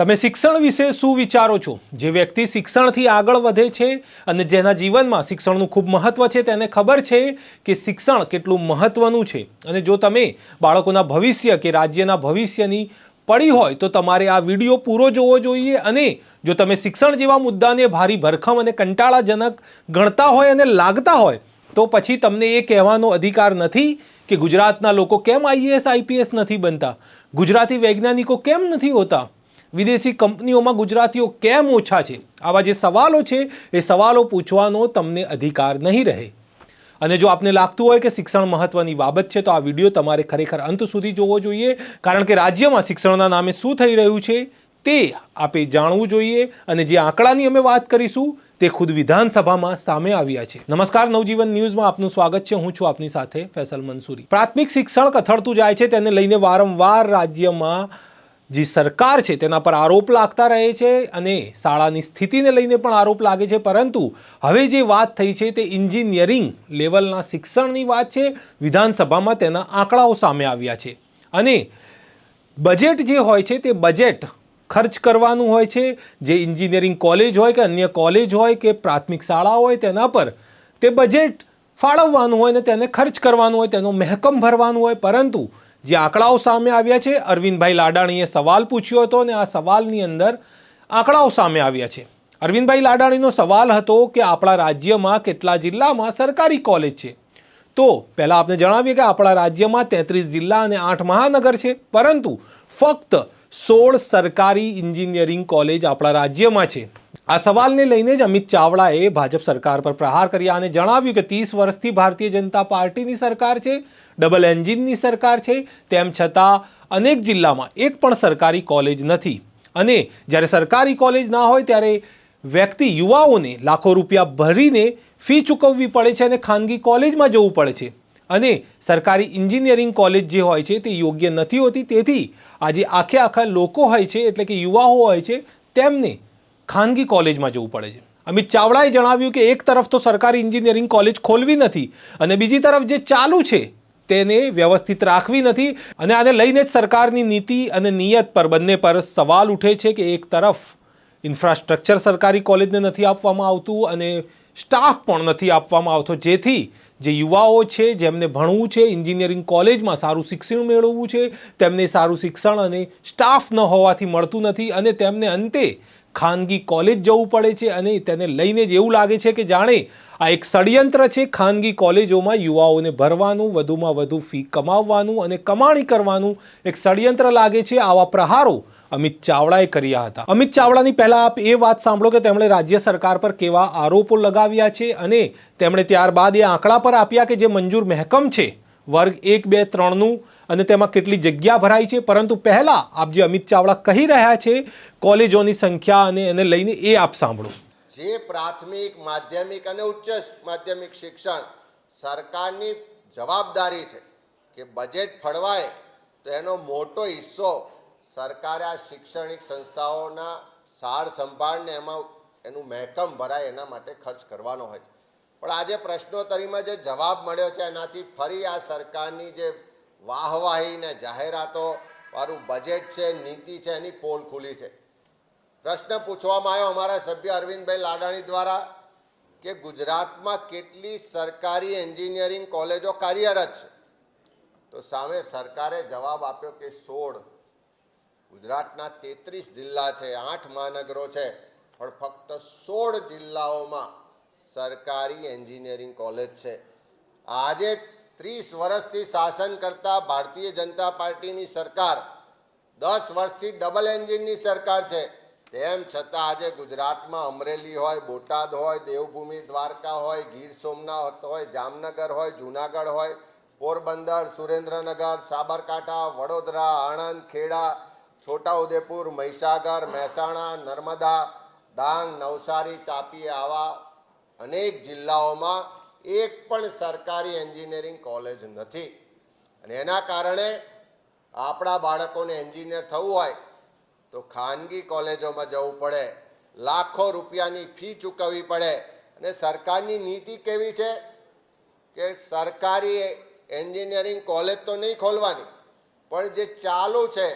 તમે શિક્ષણ વિશે શું વિચારો છો? જે વ્યક્તિ શિક્ષણથી આગળ વધે છે અને જેના જીવનમાં શિક્ષણનું ખૂબ મહત્ત્વ છે, તેને ખબર છે કે શિક્ષણ કેટલું મહત્ત્વનું છે. અને જો તમે બાળકોના ભવિષ્ય કે રાજ્યના ભવિષ્યની પડી હોય, તો તમારે આ વીડિયો પૂરો જોવો જોઈએ અને જો તમે શિક્ષણ જેવા મુદ્દાને ભારી ભરખમ અને કંટાળાજનક ગણતા હોય અને લાગતા હોય, તો પછી તમને એ કહેવાનો અધિકાર નથી કે ગુજરાતના લોકો કેમ આઈએએસ, આઈપીએસ નથી બનતા. ગુજરાતી વૈજ્ઞાનિકો કેમ નથી હોતા? વિદેશી કંપનીઓમાં ગુજરાતીઓ કેમ ઓછા છે? આવા જે સવાલો છે, એ સવાલો પૂછવાનો તમને અધિકાર નહીં રહે. અને જો આપને લાગતું હોય કે શિક્ષણ મહત્વની બાબત છે, તો આ વીડિયો તમારે ખરેખર અંત સુધી જોવો જોઈએ. કારણ કે રાજ્યમાં શિક્ષણના નામે શું થઈ રહ્યું છે, તે આપે જાણવું જોઈએ. અને જે આંકડાની અમે વાત કરીશું, તે ખુદ વિધાનસભામાં સામે આવ્યા છે. નમસ્કાર, નવજીવન ન્યૂઝમાં આપનું સ્વાગત છે. હું છું આપની સાથે ફેસલ મંસૂરી. પ્રાથમિક શિક્ષણ કથળતું જાય છે, તેને લઈને વારંવાર રાજ્યમાં જે સરકાર છે તેના પર આરોપ લાગતા રહે છે અને શાળાની સ્થિતિને લઈને પણ આરોપ લાગે છે. પરંતુ હવે જે વાત થઈ છે તે એન્જિનિયરિંગ લેવલના શિક્ષણની વાત છે. વિધાનસભામાં તેના આંકડાઓ સામે આવ્યા છે. અને બજેટ જે હોય છે તે બજેટ ખર્ચ કરવાનું હોય છે. જે એન્જિનિયરિંગ કોલેજ હોય કે અન્ય કોલેજ હોય કે પ્રાથમિક શાળા હોય તેના પર તે બજેટ ફાળવવાનું હોય ને તેને ખર્ચ કરવાનું હોય, તેનો મહેકમ ભરવાનું હોય. પરંતુ જે આંકડાઓ સામે આવ્યા છે. અરવિંદભાઈ લાડાણીએ સવાલ પૂછ્યો હતો અને આ સવાલની અંદર આંકડાઓ સામે આવ્યા છે. અરવિંદભાઈ લાડાણીનો સવાલ હતો કે આપણા રાજ્યમાં કેટલા જિલ્લામાં સરકારી કોલેજ છે? તો પહેલાં આપને જણાવીએ કે આપણા રાજ્યમાં તેત્રીસ જિલ્લા અને આઠ મહાનગર છે. પરંતુ ફક્ત સોળ સરકારી એન્જિનિયરિંગ કોલેજ આપણા રાજ્યમાં છે. આ સવાલને લઈને જ અમિત ચાવડાએ ભાજપ સરકાર પર પ્રહાર કર્યા અને જણાવ્યું કે ત્રીસ વર્ષથી ભારતીય જનતા પાર્ટીની સરકાર છે, ડબલ એન્જિનની સરકાર છે, તેમ છતાં અનેક જિલ્લામાં એક પણ સરકારી કોલેજ નથી. અને જ્યારે સરકારી કોલેજ ના હોય ત્યારે વ્યક્તિ યુવાઓને લાખો રૂપિયા ભરીને ફી ચૂકવવી પડે છે અને ખાનગી કોલેજમાં જવું પડે છે. અને સરકારી એન્જિનિયરિંગ કોલેજ જે હોય છે તે યોગ્ય નથી હોતી, તેથી આજે આખે આખા લોકો હોય છે, એટલે કે યુવાઓ હોય છે, તેમને ખાનગી કોલેજમાં જવું પડે છે. અમિત ચાવડાએ જણાવ્યું કે એક તરફ તો સરકારી એન્જિનિયરિંગ કોલેજ ખોલવી નથી અને બીજી તરફ જે ચાલુ છે તેને વ્યવસ્થિત રાખવી નથી અને આને લઈને જ સરકારની નીતિ અને નિયત પર બંને પર સવાલ ઉઠે છે કે એક તરફ ઇન્ફ્રાસ્ટ્રક્ચર સરકારી કોલેજને નથી આપવામાં આવતું અને સ્ટાફ પણ નથી આપવામાં આવતો. જેથી જે યુવાઓ છે, જેમને ભણવું છે, એન્જિનિયરિંગ કોલેજમાં સારું શિક્ષણ મેળવવું છે, તેમને સારું શિક્ષણ અને સ્ટાફ ન હોવાથી મળતું નથી અને તેમને અંતે ખાનગી કોલેજ જવું પડે છે અને તેને લઈને જ એવું લાગે છે કે જાણે આ એક ષડયંત્ર છે ખાનગી કોલેજોમાં યુવાઓને ભરવાનું, વધુમાં વધુ ફી કમાવવાનું અને કમાણી કરવાનું એક ષડયંત્ર લાગે છે આવા પ્રહારો અમિત ચાવડાએ કર્યા હતા. અમિત ચાવડાની પહેલા આપ એ વાત સાંભળો કે તેમણે રાજ્ય સરકાર પર કેવા આરોપો લગાવ્યા છે અને તેમણે ત્યારબાદ એ આંકડા પર આપ્યા કે જે મંજૂર મહેકમ છે, વર્ગ એક બે ત્રણનું અને તેમાં કેટલી જગ્યા ભરાઈ છે? પરંતુ પહેલા આપ જે અમિત ચાવડા કહી રહ્યા છે, કોલેજોની સંખ્યા અને એને લઈને એ આપ સાંભળો. જે પ્રાથમિક, માધ્યમિક અને ઉચ્ચ માધ્યમિક શિક્ષણ સરકારની જવાબદારી છે કે બજેટ ફળવાય, તો એનો મોટો હિસ્સો સરકારે આ શૈક્ષણિક સંસ્થાઓના સાર સંભાળને એમાં એનું મહેકમ ભરાય એના માટે ખર્ચ કરવાનો હોય છે. પણ આજે પ્રશ્નોત્તરીમાં જે જવાબ મળ્યો છે, એનાથી ફરી આ સરકારની જે વાહવાહી ને જાહેરાતો, મારું બજેટ છે, નીતિ છે, એની પોલ ખુલી છે. પ્રશ્ન પૂછવામાં આવ્યો અમારા સભ્ય અરવિંદભાઈ લાડાણી દ્વારા કે ગુજરાતમાં કેટલી સરકારી એન્જિનિયરિંગ કોલેજો કાર્યરત છે? તો સામે સરકારે જવાબ આપ્યો કે સોળ. ગુજરાતના તેત્રીસ જિલ્લા છે, આઠ મહાનગરો છે, પણ ફક્ત સોળ જિલ્લાઓમાં સરકારી એન્જિનિયરિંગ કોલેજ છે. આજે ત્રીસ વર્ષથી શાસન કરતા ભારતીય જનતા પાર્ટીની સરકાર દસ વર્ષથી ડબલ એન્જિનની સરકાર છે. તેમ છતાં આજે ગુજરાતમાં અમરેલી હોય, બોટાદ હોય, દેવભૂમિ, દ્વારકા હોય, ગીર સોમનાથ હોય, જામનગર હોય, જુનાગઢ હોય, પોરબંદર, સુરેન્દ્રનગર, સાબરકાંઠા, વડોદરા, આણંદ, ખેડા, છોટાઉદેપુર, મહીસાગર, મહેસાણા, નર્મદા, ડાંગ, નવસારી, તાપી આવા અનેક જિલ્લાઓમાં એક પણ સરકારી એન્જિનિયરિંગ કોલેજ નથી. અને એના કારણે આપણા બાળકોને એન્જિનિયર થવું હોય તો ખાનગી કોલેજોમાં જવું પડે, લાખો રૂપિયાની ફી ચૂકવવી પડે. અને સરકારની નીતિ કેવી છે કે સરકારી એન્જિનિયરિંગ કોલેજ તો નહીં ખોલવાની, પણ જે ચાલુ છે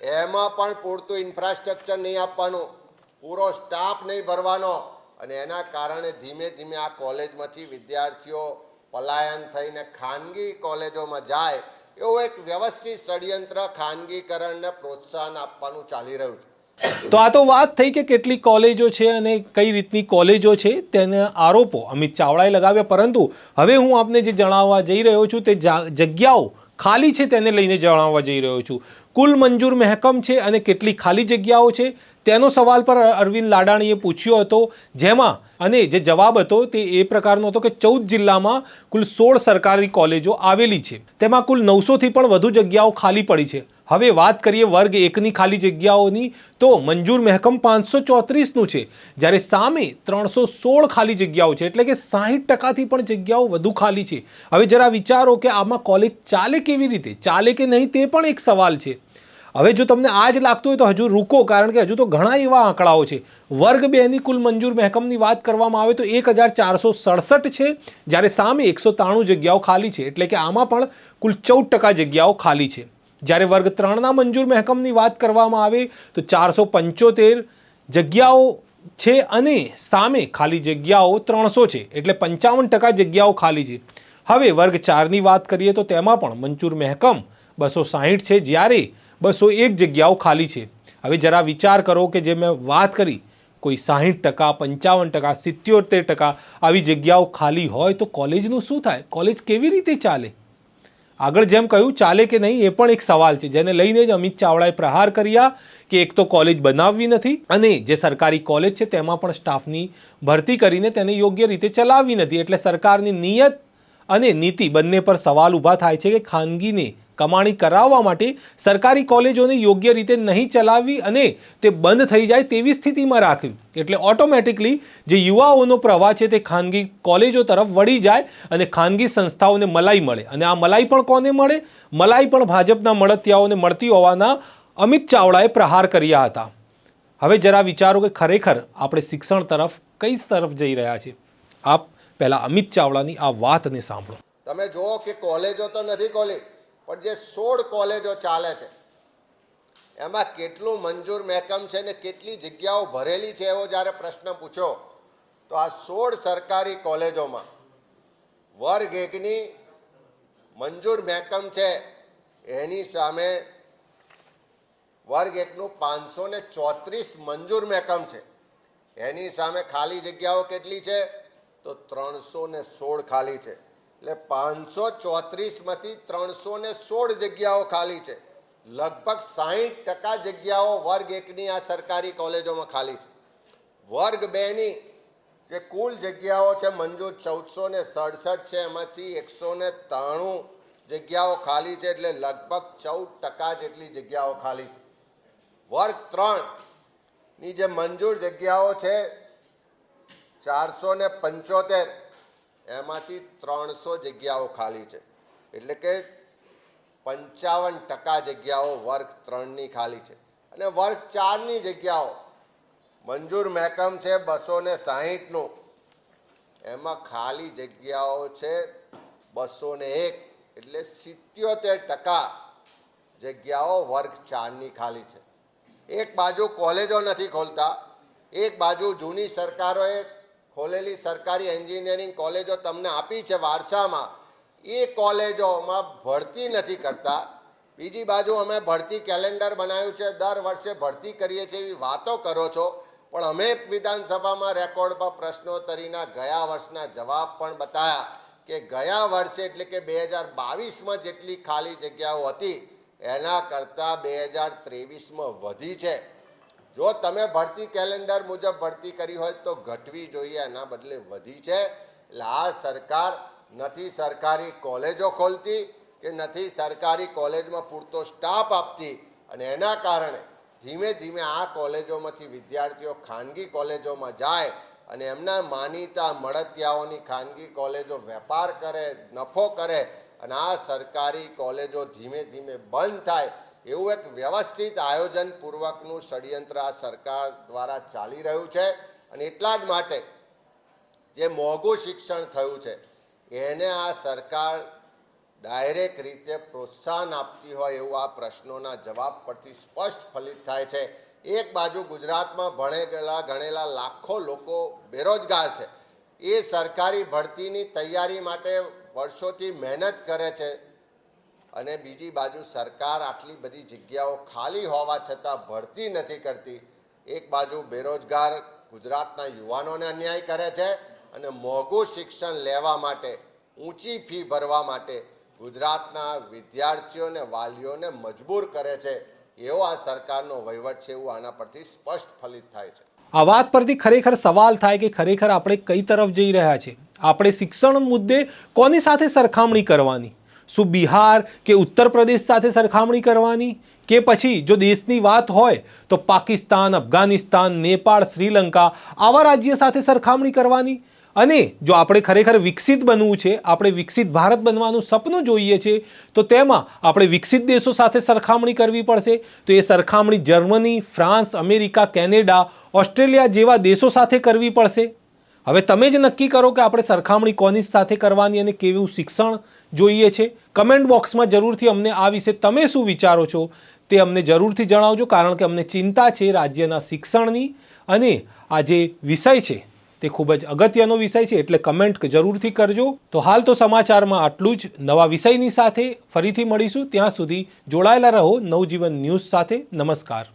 એમાં પણ પૂરતું ઇન્ફ્રાસ્ટ્રક્ચર નહીં આપવાનું, પૂરો સ્ટાફ નહીં ભરવાનો અને એના કારણે ધીમે ધીમે આ કોલેજમાંથી વિદ્યાર્થીઓ પલાયન થઈને ખાનગી કોલેજોમાં જાય, એવું એક વ્યવસ્થિત ષડયંત્ર ખાનગીકરણને પ્રોત્સાહન આપવાનું ચાલી રહ્યું છે. તો આ તો વાત થઈ કે કેટલી કોલેજો છે અને કઈ રીતની કોલેજો છે તેના આરોપો અમિત ચાવડાએ લગાવ્યા, પરંતુ હવે હું આપને જે જણાવવા જઈ રહ્યો છું તે જગ્યાઓ ખાલી છે તેને લઈને જણાવવા જઈ રહ્યો છું. કુલ મંજૂર મહેકમ છે અને કેટલી ખાલી જગ્યાઓ છે? તેનો સવાલ પર અરવિંદ લાડાણીએ પૂછ્યો હતો, જેમાં અને જે જવાબ હતો તે એ પ્રકારનો હતો કે ચૌદ જિલ્લામાં કુલ સોળ સરકારી કોલેજો આવેલી છે. તેમાં કુલ નવસોથી પણ વધુ જગ્યાઓ ખાલી પડી છે. હવે વાત કરીએ વર્ગ એકની ખાલી જગ્યાઓની, તો મંજૂર મહેકમ પાંચસો ચોત્રીસનું છે. જ્યારે સામે ત્રણસો સોળ ખાલી જગ્યાઓ છે, એટલે કે સાહીઠ ટકાથી પણ જગ્યાઓ વધુ ખાલી છે. હવે જરા વિચારો કે આમાં કોલેજ ચાલે કેવી રીતે? ચાલે કે નહીં તે પણ એક સવાલ છે. હવે જો તમને આ જ લાગતું હોય તો હજુ રૂકો, કારણ કે હજુ તો ઘણા એવા આંકડાઓ છે. વર્ગ બેની કુલ મંજૂર મહેકમની વાત કરવામાં આવે તો એક હજાર ચારસો સડસઠ છે, જ્યારે સામે એકસો ત્રાણું જગ્યાઓ ખાલી છે, એટલે કે આમાં પણ કુલ ચૌદ ટકા જગ્યાઓ ખાલી છે. જ્યારે વર્ગ ત્રણના મંજૂર મહેકમની વાત કરવામાં આવે તો ચારસો પંચોતેર જગ્યાઓ છે અને સામે ખાલી જગ્યાઓ ત્રણસો છે. એટલે પંચાવન ટકા જગ્યાઓ ખાલી છે. હવે વર્ગ ચારની વાત કરીએ તો તેમાં પણ મંજૂર મહેકમ બસો સાહીઠ છે જ્યારે બસો એક જગ્યાઓ ખાલી છે. હવે જરા વિચાર કરો કે જે મેં વાત કરી, કોઈ સાહીઠ ટકા, પંચાવન ટકા, સિત્યોતેર ટકા આવી જગ્યાઓ ખાલી હોય તો કોલેજનું શું થાય? કોલેજ કેવી રીતે ચાલે? આગળ જેમ કહ્યું, ચાલે કે નહીં એ પણ એક સવાલ છે, જેને લઈને જ અમિત ચાવડાએ પ્રહાર કર્યા કે એક તો કોલેજ બનાવવી નથી અને જે સરકારી કોલેજ છે તેમાં પણ સ્ટાફની ભરતી કરીને તેને યોગ્ય રીતે ચલાવવી નથી. એટલે સરકારની નિયત અને નીતિ બંને પર સવાલ ઊભા થાય છે કે ખાનગીને કમાણી કરાવવા માટે સરકારી કોલેજોને યોગ્ય રીતે નહીં ચલાવવી અને તે બંધ થઈ જાય તેવી સ્થિતિમાં રાખવી. એટલે ઓટોમેટિકલી જે યુવાઓનો પ્રવાહ છે તે ખાનગી કોલેજો તરફ વળી જાય અને ખાનગી સંસ્થાઓને મલાઈ મળે. અને આ મલાઈ પણ કોને મળે? મલાઈ પણ ભાજપના મળતિયાઓને મળતી હોવાના અમિત ચાવડાએ પ્રહાર કર્યા હતા. હવે જરા વિચારો કે ખરેખર આપણે શિક્ષણ તરફ કઈ તરફ જઈ રહ્યા છે આપ પહેલાં અમિત ચાવડાની આ વાતને સાંભળો. તમે જુઓ કે કોલેજો તો નથી ખોલી. પણ જે સોળ કોલેજો ચાલે છે, એમાં કેટલું મંજૂર મહેકમ છે ને કેટલી જગ્યાઓ ભરેલી છે એવો જ્યારે પ્રશ્ન પૂછ્યો તો આ સોળ સરકારી કોલેજોમાં વર્ગ એકની મંજૂર મહેકમ છે, એની સામે વર્ગ એકનું પાંચસો ને ચોત્રીસ મંજૂર મહેકમ છે. એની સામે ખાલી જગ્યાઓ કેટલી છે? તો ત્રણસો ને સોળ ખાલી છે. એટલે પાંચસો ચોત્રીસમાંથી ત્રણસો ને સોળ જગ્યાઓ ખાલી છે. લગભગ સાહીઠ ટકા જગ્યાઓ વર્ગ એકની આ સરકારી કોલેજોમાં ખાલી છે. વર્ગ બેની જે કુલ જગ્યાઓ છે મંજૂર ચૌદસો ને સડસઠ છે, એમાંથી એકસો ને ત્રાણું જગ્યાઓ ખાલી છે, એટલે લગભગ ચૌદ ટકા જેટલી જગ્યાઓ ખાલી છે. વર્ગ ત્રણની જે મંજૂર જગ્યાઓ છે, ચારસો ને પંચોતેર એમાંથી ત્રણસો જગ્યાઓ ખાલી છે. એટલે કે પંચાવન ટકા જગ્યાઓ વર્ગ ત્રણની ખાલી છે. અને વર્ગ ચારની જગ્યાઓ, મંજૂર મહેકમ છે બસો ને સાહીઠનું. એમાં ખાલી જગ્યાઓ છે બસો ને એક. એટલે સિત્યોતેર ટકા જગ્યાઓ વર્ગ ચારની ખાલી છે. એક બાજુ કોલેજો નથી ખોલતા, એક બાજુ જૂની સરકારોએ ખોલેલી સરકારી એન્જિનિયરિંગ કોલેજો તમને આપી છે વારસામાં. એ કોલેજોમાં ભરતી નથી કરતા. બીજી બાજુ અમે ભરતી કેલેન્ડર બનાવ્યું છે. દર વર્ષે ભરતી કરીએ છીએ એવી વાતો કરો છો. પણ અમે વિધાનસભામાં રેકોર્ડ પર પ્રશ્નોત્તરીના ગયા વર્ષના જવાબ પણ બતાવ્યા કે ગયા વર્ષે એટલે કે બે હજાર બાવીસમાં જેટલી ખાલી જગ્યાઓ હતી, એના કરતાં બે હજાર ત્રેવીસમાં વધી છે. જો તમે ભરતી કેલેન્ડર મુજબ ભરતી કરી હોય તો ઘટવી જોઈએ, એના બદલે વધી છે. એટલે આ સરકાર નથી સરકારી કોલેજો ખોલતી કે નથી સરકારી કોલેજમાં પૂરતો સ્ટાફ આપતી. અને એના કારણે ધીમે ધીમે આ કોલેજોમાંથી વિદ્યાર્થીઓ ખાનગી કોલેજોમાં જાય અને એમના માનીતા મળતિયાઓની ખાનગી કોલેજો વેપાર કરે, નફો કરે અને આ સરકારી કોલેજો ધીમે ધીમે બંધ થાય. એવું એક વ્યવસ્થિત આયોજનપૂર્વકનું ષડયંત્ર આ સરકાર દ્વારા ચાલી રહ્યું છે અને એટલા જ માટે જે મોંઘું શિક્ષણ થયું છે, એને આ સરકાર ડાયરેક્ટ રીતે પ્રોત્સાહન આપતી હોય એવું આ પ્રશ્નોના જવાબ પરથી સ્પષ્ટ ફલિત થાય છે. એક બાજુ ગુજરાતમાં ભણેલા, ગણેલા લાખો લોકો બેરોજગાર છે. એ સરકારી ભરતીની તૈયારી માટે વર્ષોથી મહેનત કરે છે. અને બીજી બાજુ સરકાર આટલી બધી જગ્યાઓ ખાલી હોવા છતાં ભરતી નથી કરતી. એક બાજુ બેરોજગાર ગુજરાતના યુવાનોને અન્યાય કરે છે અને મોંઘું શિક્ષણ લેવા માટે, ઊંચી ફી ભરવા માટે ગુજરાતના વિદ્યાર્થીઓને, વાલીઓને મજબૂર કરે છે. એવો આ સરકારનો વહીવટ છે એવું આના પરથી સ્પષ્ટ ફલિત થાય છે. આ વાત પરથી ખરેખર સવાલ થાય કે ખરેખર આપણે કઈ તરફ જઈ રહ્યા છીએ? આપણે શિક્ષણ મુદ્દે કોની સાથે સરખામણી કરવાની? શું બિહાર કે ઉત્તર પ્રદેશ સાથે સરખામણી કરવાની? કે પછી જો દેશની વાત હોય તો પાકિસ્તાન, અફઘાનિસ્તાન, નેપાળ, શ્રીલંકા આવા રાજ્ય સાથે સરખામણી કરવાની? અને જો આપણે ખરેખર વિકસિત બનવું છે, આપણે વિકસિત ભારત બનવાનું સપનું જોઈએ છે, તો તેમાં આપણે વિકસિત દેશો સાથે સરખામણી કરવી પડશે. તો એ સરખામણી Germany, France, America, Canada, Australia જેવા દેશો સાથે કરવી પડશે. હવે તમે જ નક્કી કરો કે આપણે સરખામણી કોની સાથે કરવાની અને કેવું શિક્ષણ જોઈએ છે. કમેન્ટ બોક્સમાં જરૂરથી અમને આ વિશે તમે શું વિચારો છો તે અમને જરૂરથી જણાવજો, કારણ કે અમને ચિંતા છે રાજ્યના શિક્ષણની અને આ જે વિષય છે તે ખૂબ જ અગત્યનો વિષય છે, એટલે કમેન્ટ જરૂરથી કરજો. તો હાલ તો સમાચારમાં આટલું જ. નવા વિષયની સાથે ફરીથી મળીશું. ત્યાં સુધી જોડાયેલા રહો નવજીવન ન્યૂઝ સાથે. નમસ્કાર.